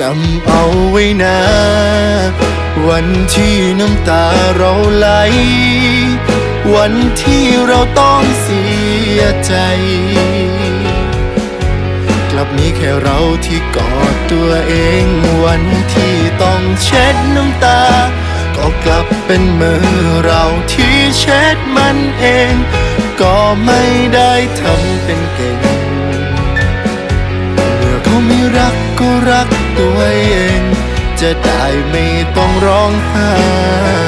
จำเอาไว้นะ วันที่น้ำตาเราไหล วันที่เราต้องเสียใจ กลับมีแค่เราที่กอดตัวเองวันที่ต้องเช็ดน้ำตา ก็กลับเป็นมือเราที่เช็ดมันเอง ก็ไม่ได้ทำเป็นเก่ง ไม่รักก็รักตัวเอง จะได้ไม่ต้องร้องไห้